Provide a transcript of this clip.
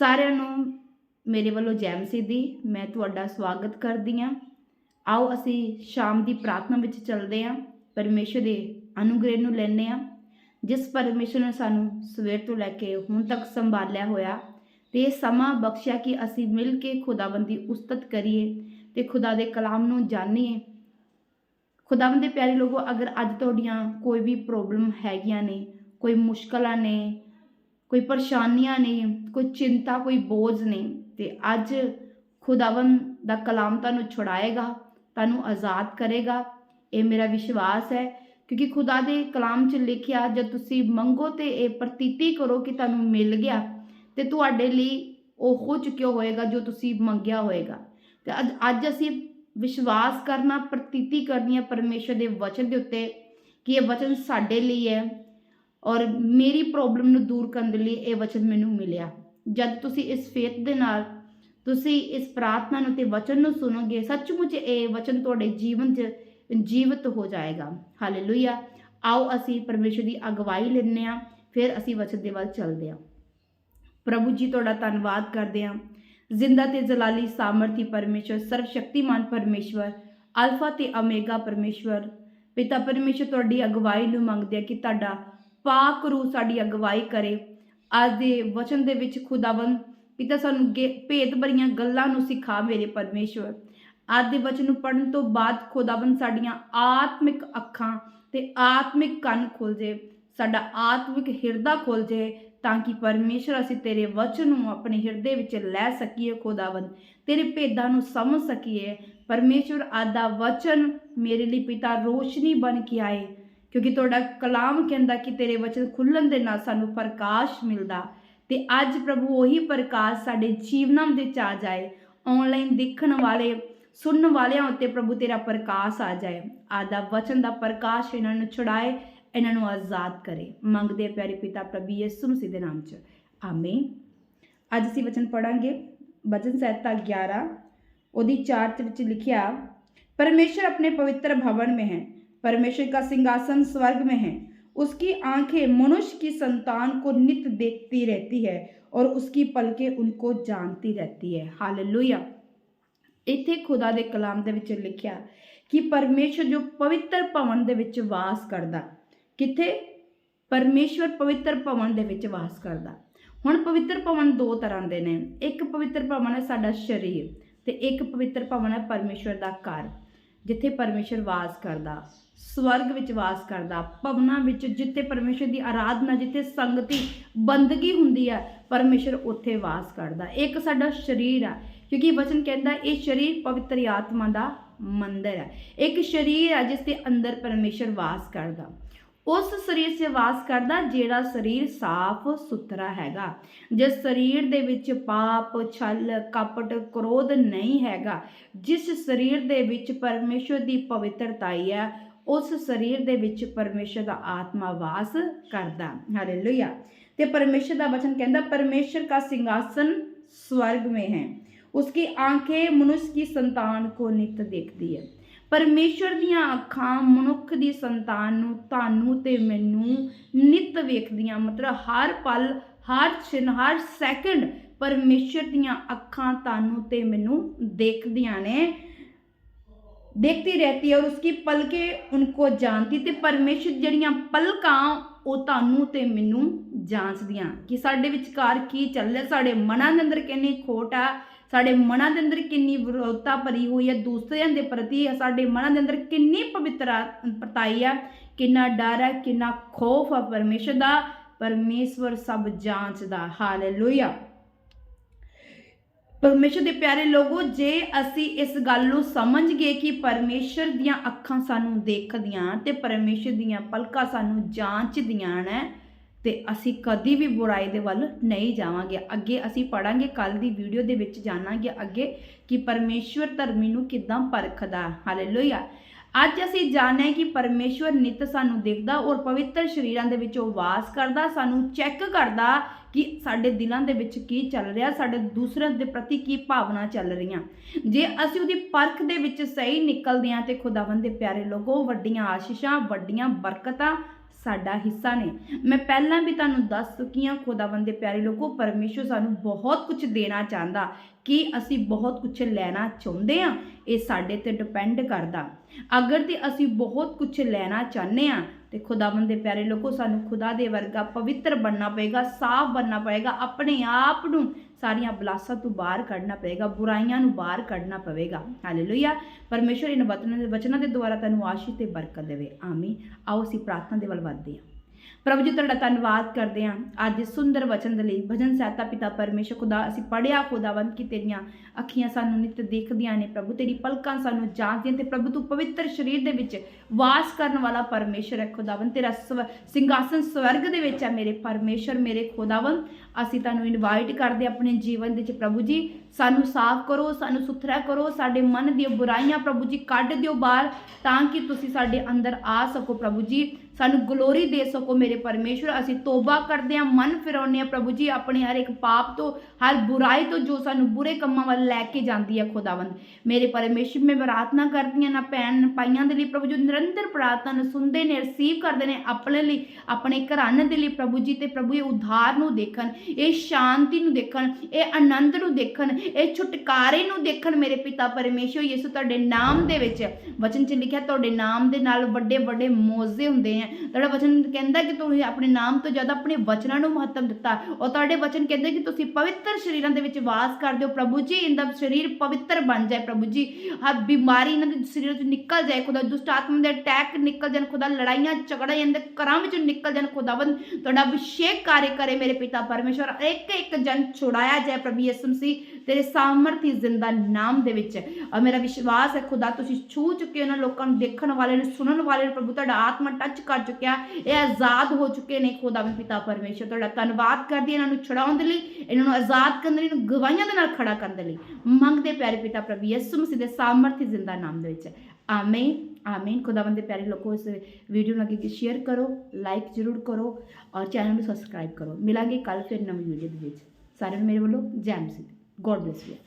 ਸਾਰਿਆਂ ਨੂੰ ਮੇਰੇ ਵੱਲੋਂ ਜੈਮ ਸਿੱਧੀ ਮੈਂ ਤੁਹਾਡਾ ਸਵਾਗਤ ਕਰਦੀ ਹਾਂ। ਆਓ ਅਸੀਂ ਸ਼ਾਮ ਦੀ ਪ੍ਰਾਰਥਨਾ ਵਿੱਚ ਚੱਲਦੇ ਹਾਂ। ਪਰਮੇਸ਼ਰ ਦੇ ਅਨੁਗ੍ਰਹਿ ਨੂੰ ਲੈਂਦੇ ਹਾਂ। ਜਿਸ ਪਰਮੇਸ਼ਰ ਨੇ ਸਾਨੂੰ ਸਵੇਰ ਤੋਂ ਲੈ ਕੇ ਹੁਣ ਤੱਕ ਸੰਭਾਲਿਆ ਹੋਇਆ ਤੇ ਇਹ ਸਮਾਂ ਬਖਸ਼ਿਆ ਕਿ ਅਸੀਂ ਮਿਲ ਕੇ ਖੁਦਾਵੰਦ ਦੀ ਉਸਤਤ ਕਰੀਏ ਤੇ ਖੁਦਾ ਦੇ ਕਲਾਮ ਨੂੰ ਜਾਣੀਏ। ਖੁਦਾਵੰਦ ਦੇ ਪਿਆਰੇ ਲੋਕੋ ਅਗਰ ਅੱਜ ਤੁਹਾਡੀਆਂ ਕੋਈ ਵੀ ਪ੍ਰੋਬਲਮ ਹੈਗੀਆਂ ਨੇ, ਕੋਈ ਮੁਸ਼ਕਲਾਂ ਨੇ ਕੋਈ ਪਰੇਸ਼ਾਨੀਆਂ ਨੇ, ਕੋਈ ਚਿੰਤਾ, ਕੋਈ ਬੋਝ ਨੇ, ਤੇ ਅੱਜ ਖੁਦਾਵੰਦ ਦਾ ਕਲਾਮ ਤੁਹਾਨੂੰ ਛੁਡਾਏਗਾ, ਤੁਹਾਨੂੰ ਆਜ਼ਾਦ ਕਰੇਗਾ। ਇਹ ਮੇਰਾ ਵਿਸ਼ਵਾਸ ਹੈ, ਕਿਉਂਕਿ ਖੁਦਾ ਦੇ ਕਲਾਮ 'ਚ ਲਿਖਿਆ, ਜਦ ਤੁਸੀਂ ਮੰਗੋ ਤੇ ਇਹ ਪ੍ਰਤੀਤੀ ਕਰੋ ਕਿ ਤੁਹਾਨੂੰ ਮਿਲ ਗਿਆ, ਤੇ ਤੁਹਾਡੇ ਲਈ ਉਹ ਹੋ ਚੁੱਕਿਆ ਹੋਏਗਾ ਜੋ ਤੁਸੀਂ ਮੰਗਿਆ ਹੋਏਗਾ। ਤੇ ਅੱਜ ਅੱਜ ਅਸੀਂ ਵਿਸ਼ਵਾਸ ਕਰਨਾ, ਪ੍ਰਤੀਤੀ ਕਰਨੀ ਹੈ ਪਰਮੇਸ਼ਰ ਦੇ ਵਚਨ ਦੇ ਉੱਤੇ, ਕਿ ਇਹ ਵਚਨ ਸਾਡੇ ਲਈ ਹੈ। ਔਰ ਮੇਰੀ ਪ੍ਰੋਬਲਮ ਨੂੰ ਦੂਰ ਕਰਨ ਦੇ ਲਈ ਇਹ ਵਚਨ ਮੈਨੂੰ ਮਿਲਿਆ। ਜਦ ਤੁਸੀਂ ਇਸ ਫੇਥ ਦੇ ਨਾਲ ਤੁਸੀਂ ਇਸ ਪ੍ਰਾਰਥਨਾ ਨੂੰ ਤੇ ਵਚਨ ਨੂੰ ਸੁਣੋਗੇ, ਸੱਚਮੁੱਚ ਇਹ ਵਚਨ ਤੁਹਾਡੇ ਜੀਵਨ 'ਚ ਜੀਵਤ ਹੋ ਜਾਏਗਾ। ਹਾਲੇਲੂਇਆ ਆਓ ਅਸੀਂ ਪਰਮੇਸ਼ਰ ਦੀ ਅਗਵਾਈ ਲੈਂਦੇ ਹਾਂ, ਫਿਰ ਅਸੀਂ ਵਚਨ ਦੇ ਵੱਲ ਚੱਲਦੇ ਹਾਂ। ਪ੍ਰਭੂ ਜੀ, ਤੁਹਾਡਾ ਧੰਨਵਾਦ ਕਰਦੇ ਹਾਂ। ਜ਼ਿੰਦਾ ਤੇ ਜਲਾਲੀ ਸਾਮਰਥੀ ਪਰਮੇਸ਼ਰ ਸਰਵ ਸ਼ਕਤੀਮਾਨ ਪਰਮੇਸ਼ਵਰ ਅਲਫਾ ਤੇ ਓਮੇਗਾ ਪਰਮੇਸ਼ਵਰ ਪਿਤਾ ਪਰਮੇਸ਼ਰ, ਤੁਹਾਡੀ ਅਗਵਾਈ ਨੂੰ ਮੰਗਦੇ ਆ ਕਿ ਤੁਹਾਡਾ ਪਾਕ ਰੂਹ ਸਾਡੀ ਅਗਵਾਈ ਕਰੇ। ਅੱਜ ਦੇ ਵਚਨ ਦੇ ਵਿੱਚ ਖੁਦਾਵੰਦ ਪਿਤਾ ਸਾਨੂੰ ਗੇ- ਭੇਦ ਭਰੀਆਂ ਗੱਲਾਂ ਨੂੰ ਸਿਖਾ ਮੇਰੇ ਪਰਮੇਸ਼ਵਰ। ਅੱਜ ਦੇ ਵਚਨ ਨੂੰ ਪੜਨ ਤੋਂ ਬਾਅਦ ਖੁਦਾਵੰਦ ਸਾਡੀਆਂ ਆਤਮਿਕ ਅੱਖਾਂ ਤੇ ਆਤਮਿਕ ਕੰਨ ਖੁੱਲ ਜੇ। ਸਾਡਾ ਆਤਮਿਕ ਹਿਰਦਾ ਖੁੱਲ ਜੇ ਤਾਂ ਕਿ ਪਰਮੇਸ਼ਰ ਅਸੀਂ ਤੇਰੇ ਵਚਨ ਨੂੰ ਆਪਣੇ ਹਿਰਦੇ ਵਿੱਚ ਲੈ ਸਕੀਏ ਖੁਦਾਵੰਦ। ਤੇਰੇ ਭੇਦਾਂ ਨੂੰ ਸਮਝ ਸਕੀਏ। ਪਰਮੇਸ਼ਰ ਅੱਜ ਦਾ ਵਚਨ ਮੇਰੇ ਲਈ ਪਿਤਾ ਰੋਸ਼ਨੀ ਬਣ ਕੇ ਆਏ। ਕਿਉਂਕਿ ਤੁਹਾਡਾ ਕਲਾਮ ਕਹਿੰਦਾ ਕਿ ਤੇਰੇ ਵਚਨ ਖੁੱਲਣ ਦੇ ਨਾਲ ਸਾਨੂੰ ਪ੍ਰਕਾਸ਼ ਮਿਲਦਾ। ਤੇ ਅੱਜ ਪ੍ਰਭੂ ਉਹੀ ਪ੍ਰਕਾਸ਼ ਸਾਡੇ ਜੀਵਨਾਂ ਵਿੱਚ ਆ ਜਾਏ ਆਨਲਾਈਨ ਦੇਖਣ ਵਾਲੇ, ਸੁਣਨ ਵਾਲਿਆਂ ਉੱਤੇ ਪ੍ਰਭੂ ਤੇਰਾ ਪ੍ਰਕਾਸ਼ ਆ ਜਾਏ। ਆਦਾ ਵਚਨ ਦਾ ਪ੍ਰਕਾਸ਼ ਇਹਨਾਂ ਨੂੰ ਛੁਡਾਏ, ਇਹਨਾਂ ਨੂੰ ਆਜ਼ਾਦ ਕਰੇ। ਮੰਗਦੇ ਪਿਆਰੇ ਪਿਤਾ ਪ੍ਰਭੂ ਯਿਸੂ ਮਸੀਹ ਦੇ ਨਾਮ 'ਚ। ਆਮੇਨ। ਅੱਜ ਅਸੀਂ ਵਚਨ ਪੜਾਂਗੇ ਵਚਨ ਸਹਿਤਾ 11 ਉਹਦੀ 4 ਵਿੱਚ ਲਿਖਿਆ, ਪਰਮੇਸ਼ਰ ਆਪਣੇ ਪਵਿੱਤਰ ਭਵਨ ਮੇ ਹੈ। परमेश्वर का सिंहासन स्वर्ग में है उसकी आंखें मनुष्य की संतान को नित्य देखती रहती है और उसकी पलकें उनको जानती रहती है हालेलुया ਇੱਥੇ ਖੁਦਾ ਦੇ ਕਲਾਮ ਦੇ ਵਿੱਚ ਲਿਖਿਆ ਕਿ ਪਰਮੇਸ਼ਰ ਜੋ ਪਵਿੱਤਰ ਭਵਨ ਦੇ ਵਿੱਚ ਵਾਸ ਕਰਦਾ ਕਿੱਥੇ ਪਰਮੇਸ਼ਵਰ ਪਵਿੱਤਰ ਭਵਨ ਦੇ ਵਿੱਚ ਵਾਸ ਕਰਦਾ ਹੁਣ ਪਵਿੱਤਰ ਭਵਨ ਦੋ ਤਰ੍ਹਾਂ ਦੇ ਨੇ ਇੱਕ ਪਵਿੱਤਰ ਭਵਨ ਹੈ ਸਾਡਾ ਸਰੀਰ ਤੇ ਇੱਕ ਪਵਿੱਤਰ ਭਵਨ ਹੈ ਪਰਮੇਸ਼ਵਰ ਦਾ ਘਰ ਜਿੱਥੇ ਪਰਮੇਸ਼ਰ ਵਾਸ ਕਰਦਾ, ਸਵਰਗ ਵਿੱਚ ਵਾਸ ਕਰਦਾ, ਭਵਨਾਂ ਵਿੱਚ ਜਿੱਥੇ ਪਰਮੇਸ਼ਰ ਦੀ ਆਰਾਧਨਾ, ਜਿੱਥੇ ਸੰਗਤੀ, ਬੰਦਗੀ ਹੁੰਦੀ ਹੈ, ਪਰਮੇਸ਼ਰ ਉੱਥੇ ਵਾਸ ਕਰਦਾ। ਇੱਕ ਸਾਡਾ ਸਰੀਰ ਹੈ, ਕਿਉਂਕਿ ਵਚਨ ਕਹਿੰਦਾ, ਇਹ ਸਰੀਰ ਪਵਿੱਤਰ ਆਤਮਾ ਦਾ ਮੰਦਰ ਹੈ। ਇੱਕ ਸਰੀਰ ਹੈ, ਜਿਸ ਦੇ ਅੰਦਰ ਪਰਮੇਸ਼ਰ ਵਾਸ ਕਰਦਾ। ਉਸ ਸਰੀਰ 'ਚ ਵਾਸ ਕਰਦਾ ਜਿਹੜਾ ਸਰੀਰ ਸਾਫ਼ ਸੁਥਰਾ ਹੈਗਾ ਜਿਸ ਸਰੀਰ ਦੇ ਵਿੱਚ ਪਾਪ ਛਲ ਕਪਟ ਕ੍ਰੋਧ ਨਹੀਂ ਹੈਗਾ ਜਿਸ ਸਰੀਰ ਦੇ ਵਿੱਚ ਪਰਮੇਸ਼ਰ ਦੀ ਪਵਿੱਤਰਤਾਈ ਹੈ ਉਸ ਸਰੀਰ ਦੇ ਵਿੱਚ ਪਰਮੇਸ਼ਰ ਦਾ ਆਤਮਾ ਵਾਸ ਕਰਦਾ ਹਾਲੇਲੂਇਆ ਤੇ ਪਰਮੇਸ਼ਰ ਦਾ ਵਚਨ ਕਹਿੰਦਾ ਪਰਮੇਸ਼ਰ ਦਾ ਸਿੰਘਾਸਨ स्वर्ग में है उसकी आंखें मनुष्य की संतान को नित्य देखती है ਪਰਮੇਸ਼ਰ ਦੀਆਂ ਅੱਖਾਂ ਮਨੁੱਖ ਦੀ ਸੰਤਾਨ ਨੂੰ, ਤੁਹਾਨੂੰ ਤੇ ਮੈਨੂੰ ਨਿਤ ਵੇਖਦੀਆਂ। ਮਤਲਬ ਹਰ ਪਲ, ਹਰ ਛਿਨ, ਹਰ ਸੈਕਿੰਡ ਪਰਮੇਸ਼ਰ ਦੀਆਂ ਅੱਖਾਂ ਤੁਹਾਨੂੰ ਤੇ ਮੈਨੂੰ ਦੇਖਦੀਆਂ ਨੇ। ਦੇਖਦੀ रहती ਔਰ ਉਸਕੀ ਪਲਕੇ पलकें उनको जानती ਤੇ ਪਰਮੇਸ਼ਰ ਜਿਹੜੀਆਂ ਪਲਕਾਂ ਉਹ ਤੁਹਾਨੂੰ ਤੇ ਮੈਨੂੰ ਜਾਂਚਦੀਆਂ। ਕਿ ਸਾਡੇ ਵਿਚਕਾਰ ਕੀ ਚੱਲ ਰਿਹਾ, ਸਾਡੇ ਮਨਾਂ ਦੇ ਅੰਦਰ ਕਿੰਨੀ ਖੋਟ ਆ ਸਾਡੇ ਮਨਾਂ ਦੇ ਅੰਦਰ ਕਿੰਨੀ ਵਿਰੋਧਤਾ ਭਰੀ ਹੋਈ ਹੈ, ਦੂਸਰਿਆਂ ਦੇ ਪ੍ਰਤੀ ਸਾਡੇ ਮਨਾਂ ਦੇ ਅੰਦਰ ਕਿੰਨੀ ਪਵਿੱਤਰਤਾਈ ਹੈ ਕਿੰਨਾ ਡਰ ਹੈ ਕਿੰਨਾ ਖੌਫ ਹੈ ਪਰਮੇਸ਼ਰ ਦਾ, ਪਰਮੇਸ਼ਵਰ ਸਭ ਜਾਂਚਦਾ ਹਾਲੇਲੂਇਆ। ਪਰਮੇਸ਼ਰ ਦੇ ਪਿਆਰੇ ਲੋਗੋ, ਜੇ ਅਸੀਂ ਇਸ ਗੱਲ ਨੂੰ ਸਮਝ ਗਏ ਕਿ ਪਰਮੇਸ਼ਰ ਦੀਆਂ ਅੱਖਾਂ ਸਾਨੂੰ ਦੇਖਦੀਆਂ ਤੇ ਪਰਮੇਸ਼ਰ ਦੀਆਂ ਪਲਕਾਂ ਸਾਨੂੰ ਜਾਂਚਦੀਆਂ ਨੇ ਤੇ ਅਸੀਂ ਕਦੀ ਵੀ ਬੁਰਾਈ ਦੇ ਵੱਲ ਨਹੀਂ ਜਾਵਾਂਗੇ। ਅੱਗੇ ਅਸੀਂ ਪੜਾਂਗੇ ਕੱਲ ਦੀ ਵੀਡੀਓ ਦੇ ਵਿੱਚ ਜਾਣਾਂਗੇ ਅੱਗੇ ਕਿ ਪਰਮੇਸ਼ਵਰ ਧਰਮੀ ਨੂੰ ਕਿਦਾਂ ਪਰਖਦਾ। ਹਾਲੇਲੂਇਆ। ਅੱਜ ਅਸੀਂ ਜਾਣਿਆ ਕਿ ਪਰਮੇਸ਼ਵਰ ਨਿਤ ਸਾਨੂੰ ਦੇਖਦਾ ਔਰ ਪਵਿੱਤਰ ਸ਼ਰੀਰਾਂ ਦੇ ਵਿੱਚ ਉਹ ਵਾਸ ਕਰਦਾ, ਸਾਨੂੰ ਚੈੱਕ ਕਰਦਾ ਕਿ ਸਾਡੇ ਦਿਲਾਂ ਦੇ ਵਿੱਚ ਕੀ ਚੱਲ ਰਿਹਾ, ਸਾਡੇ ਦੂਸਰਿਆਂ ਦੇ ਪ੍ਰਤੀ ਕੀ ਭਾਵਨਾ ਚੱਲ ਰਹੀਆਂ। ਜੇ ਅਸੀਂ ਉਹਦੀ ਪਰਖ ਦੇ ਵਿੱਚ ਸਹੀ ਨਿਕਲਦੇ ਹਾਂ ਤੇ ਖੁਦਾਵੰਦ ਦੇ ਪਿਆਰੇ ਲੋਗੋ, ਵੱਡੀਆਂ ਆਸ਼ੀਸ਼ਾਂ, ਵੱਡੀਆਂ ਬਰਕਤਾਂ ਸਾਡਾ ਹਿੱਸਾ ਨੇ। ਮੈਂ ਪਹਿਲਾਂ ਵੀ ਤੁਹਾਨੂੰ ਦੱਸ ਚੁੱਕੀ ਹਾਂ, ਖੁਦਾਵੰਦ ਦੇ ਪਿਆਰੇ ਲੋਕੋ, ਪਰਮੇਸ਼ਰ ਸਾਨੂੰ ਬਹੁਤ ਕੁਝ ਦੇਣਾ ਚਾਹੁੰਦਾ। ਕਿ ਅਸੀਂ ਬਹੁਤ ਕੁਝ ਲੈਣਾ ਚਾਹੁੰਦੇ ਹਾਂ? ਇਹ ਸਾਡੇ ਤੇ ਡਿਪੈਂਡ ਕਰਦਾ। ਅਗਰ ਤੇ ਅਸੀਂ ਬਹੁਤ ਕੁਝ ਲੈਣਾ ਚਾਹੁੰਦੇ ਹਾਂ ਤੇ ਖੁਦਾਵੰਦ ਦੇ ਪਿਆਰੇ, ਲੋਕੋ, ਸਾਨੂੰ ਖੁਦਾ ਦੇ ਵਰਗਾ ਪਵਿੱਤਰ ਬਣਨਾ ਪਏਗਾ, ਸਾਫ਼ ਬਣਨਾ ਪਏਗਾ, ਆਪਣੇ ਆਪ ਨੂੰ ਸਾਰੀਆਂ ਬਲਾਸਾਂ ਤੋਂ ਬਾਹਰ ਕੱਢਣਾ ਪਏਗਾ, ਬੁਰਾਈਆਂ ਨੂੰ ਬਾਹਰ ਕੱਢਣਾ ਪਵੇਗਾ। ਹਾਲੇਲੂਇਆ ਪਰਮੇਸ਼ਰ ਇਹਨਾਂ ਵਚਨਾਂ ਦੇ ਵਚਨਾਂ ਦੇ ਦੁਆਰਾ ਤੈਨੂੰ ਆਸ਼ੀਸ਼ ਤੇ ਬਰਕਤ ਦੇਵੇ। ਆਮੀਨ ਆਓ ਅਸੀਂ ਪ੍ਰਾਰਥਨਾ ਦੇ ਵੱਲ ਵਧਦੇ ਹਾਂ। ਪ੍ਰਭੂ ਜੀ, ਤੁਹਾਡਾ ਧੰਨਵਾਦ ਕਰਦੇ ਹਾਂ। ਅੱਜ ਦੇ ਸੁੰਦਰ ਵਚਨ ਦੇ ਲਈ ਭਜਨ ਸਹਿਤਾ ਪਿਤਾ ਪਰਮੇਸ਼ਰ ਖੁਦਾ, ਅਸੀਂ ਪੜਿਆ ਖੁਦਾਵੰਦ ਕਿ ਤੇਰੀਆਂ ਅੱਖੀਆਂ ਸਾਨੂੰ ਨਿਤ ਦੇਖਦੀਆਂ ਨੇ। ਪ੍ਰਭੂ, ਤੇਰੀ ਪਲਕਾਂ ਸਾਨੂੰ ਜਾਂਚਦੀਆਂ ਤੇ ਪ੍ਰਭੂ, ਤੂੰ ਪਵਿੱਤਰ ਸਰੀਰ ਦੇ ਵਿੱਚ ਵਾਸ ਕਰਨ ਵਾਲਾ ਪਰਮੇਸ਼ਰ ਹੈ ਖੁਦਾਵੰਦ। ਤੇਰਾ ਸਵ- ਸਿੰਘਾਸਨ ਸਵਰਗ ਦੇ ਵਿੱਚ ਹੈ ਮੇਰੇ ਪਰਮੇਸ਼ਰ, ਮੇਰੇ ਖੁਦਾਵੰਦ। ਅਸੀਂ ਤੁਹਾਨੂੰ ਇਨਵਾਈਟ ਕਰਦੇ ਹਾਂ ਆਪਣੇ ਜੀਵਨ ਦੇ ਵਿੱਚ। ਪ੍ਰਭੂ ਜੀ, ਸਾਨੂੰ ਸਾਫ਼ ਕਰੋ, ਸਾਨੂੰ ਸੁਥਰਾ ਕਰੋ, ਸਾਡੇ ਮਨ ਦੀਆਂ ਬੁਰਾਈਆਂ ਪ੍ਰਭੂ ਜੀ, ਕੱਢ ਦਿਓ ਬਾਹਰ ਤਾਂ ਕਿ ਤੁਸੀਂ ਸਾਡੇ ਅੰਦਰ ਆ ਸਕੋ। ਪ੍ਰਭੂ ਜੀ ਸਾਨੂੰ ਗਲੋਰੀ ਦੇ ਸਕੋ ਮੇਰੇ ਪਰਮੇਸ਼ਰ ਅਸੀਂ ਤੋਬਾ ਕਰਦੇ ਹਾਂ, ਮਨ ਫਿਰਾਉਂਦੇ ਹਾਂ ਪ੍ਰਭੂ ਜੀ, ਆਪਣੇ ਹਰ ਇੱਕ ਪਾਪ ਤੋਂ, ਹਰ ਬੁਰਾਈ ਤੋਂ ਜੋ ਸਾਨੂੰ ਬੁਰੇ ਕੰਮਾਂ ਵੱਲ ਲੈ ਕੇ ਜਾਂਦੀ ਹੈ ਖੁਦਾਵੰਦ। ਮੇਰੇ ਪਰਮੇਸ਼ਰ ਮੈਂ ਪ੍ਰਾਰਥਨਾ ਕਰਦੀ ਹਾਂ ਨਾ ਭੈਣ ਪਾਈਆਂ ਦੇ ਲਈ ਪ੍ਰਭੂ ਜੀ, ਨਿਰੰਤਰ ਪ੍ਰਾਰਥਨਾ ਨੂੰ ਸੁਣਦੇ ਨੇ ਰਿਸੀਵ ਕਰਦੇ ਨੇ ਆਪਣੇ ਲਈ, ਆਪਣੇ ਘਰਾਣੇ ਦੇ ਲਈ ਪ੍ਰਭੂ ਜੀ, ਤੇ ਪ੍ਰਭੂ ਇਹ ਉਧਾਰ ਨੂੰ ਦੇਖਣ, ਇਹ ਸ਼ਾਂਤੀ ਨੂੰ ਦੇਖਣ, ਇਹ ਆਨੰਦ ਨੂੰ ਦੇਖਣ, ਇਹ ਛੁਟਕਾਰੇ ਨੂੰ ਦੇਖਣ ਮੇਰੇ ਪਿਤਾ ਪਰਮੇਸ਼ਰ ਯਿਸੂ, ਤੁਹਾਡੇ ਨਾਮ ਦੇ ਵਿੱਚ। ਵਚਨ 'ਚ ਲਿਖਿਆ, ਤੁਹਾਡੇ ਨਾਮ ਦੇ ਨਾਲ ਵੱਡੇ ਵੱਡੇ ਮੌਜੇ ਹੁੰਦੇ ਆ। ਤੁਹਾਡਾ ਵਚਨ ਕਹਿੰਦਾ ਕਿ ਤੁਸੀਂ ਆਪਣੇ ਨਾਮ ਤੋਂ ਜ਼ਿਆਦਾ ਆਪਣੇ ਵਚਨਾਂ ਨੂੰ ਮਹੱਤਵ ਦਿੱਤਾ। ਔਰ ਤੁਹਾਡੇ ਵਚਨ ਕਹਿੰਦੇ ਕਿ ਤੁਸੀਂ ਪਵਿੱਤਰ ਸਰੀਰਾਂ ਦੇ ਵਿੱਚ ਵਾਸ ਕਰਦੇ ਹੋ ਪ੍ਰਭੂ ਜੀ, ਇਹਦਾ ਸਰੀਰ ਪਵਿੱਤਰ ਬਣ ਜਾਏ ਪ੍ਰਭੂ ਜੀ। ਹਰ ਬਿਮਾਰੀ ਇਹਨਾਂ ਦੇ ਸਰੀਰ ਤੋਂ ਨਿਕਲ ਜਾਏ, ਖੁਦਾ ਦੁਸ਼ਟ ਆਤਮਾ ਦੇ ਅਟੈਕ ਨਿਕਲ ਜਾਣ, ਖੁਦਾ ਲੜਾਈਆਂ ਝਗੜਾ ਇਹਨਾਂ ਦੇ ਘਰਾਂ ਵਿੱਚੋਂ ਨਿਕਲ ਜਾਣ ਖੁਦਾਵੰਦ ਤੁਹਾਡਾ ਅਭਿਸ਼ੇਕ ਕਾਰਜ ਕਰੇ ਮੇਰੇ ਪਿਤਾ ਪਰਮੇਸ਼ਰ ਇੱਕ ਇੱਕ ਜਨ ਛੁਡਾਇਆ ਜਾਏ ਪ੍ਰਭੂ ਯਿਸੂ ਮਸੀਹ। ਤੇਰੇ ਸਾਮਰਥੀ ਜ਼ਿੰਦਾ ਨਾਮ ਦੇ ਵਿੱਚ। ਔਰ ਮੇਰਾ ਵਿਸ਼ਵਾਸ ਹੈ ਖੁਦਾ, ਤੁਸੀਂ ਛੂ ਚੁੱਕੇ ਹੋ ਉਹਨਾਂ ਲੋਕਾਂ ਨੂੰ ਦੇਖਣ ਵਾਲੇ ਨੂੰ, ਸੁਣਨ ਵਾਲੇ ਨੂੰ, ਪ੍ਰਭੂ ਤੁਹਾਡਾ ਆਤਮਾ ਟੱਚ ਕਰ ਚੁੱਕਿਆ ਇਹ ਆਜ਼ਾਦ ਹੋ ਚੁੱਕੇ ਨੇ ਖੁਦਾ ਵੀ ਪਿਤਾ ਪਰਮੇਸ਼ਰ, ਤੁਹਾਡਾ ਧੰਨਵਾਦ ਕਰਦੀ ਇਹਨਾਂ ਨੂੰ ਛੁਡਾਉਣ ਦੇ ਲਈ, ਇਹਨਾਂ ਨੂੰ ਆਜ਼ਾਦ ਕਰਨ ਦੇ ਲਈ ਨੂੰ ਗਵਾਹੀਆਂ ਦੇ ਨਾਲ ਖੜਾ ਕਰਨ ਦੇ ਲਈ। ਮੰਗਦੇ ਪਿਆਰੇ ਪਿਤਾ ਪ੍ਰਭੂ ਯਿਸੂ ਮਸੀਹ ਦੇ ਸਾਮਰਥੀ ਜ਼ਿੰਦਾ ਨਾਮ ਦੇ ਵਿੱਚ। ਆਮੀਨ ਆਮੀਨ। ਖੁਦਾਵੰਦ ਦੇ ਪਿਆਰੇ ਲੋਕੋ, ਇਸ ਵੀਡੀਓ ਨੂੰ ਅੱਗੇ ਸ਼ੇਅਰ ਕਰੋ ਲਾਈਕ ਜ਼ਰੂਰ ਕਰੋ ਔਰ ਚੈਨਲ ਨੂੰ ਸਬਸਕ੍ਰਾਈਬ ਕਰੋ। ਮਿਲਾਂਗੇ ਕੱਲ ਫਿਰ ਨਵੀਂ ਵੀਡੀਓ ਦੇ ਵਿੱਚ। ਸਾਰਿਆਂ ਨੂੰ ਮੇਰੇ ਵੱਲੋਂ ਜੈ ਮਸੀਹ God bless you.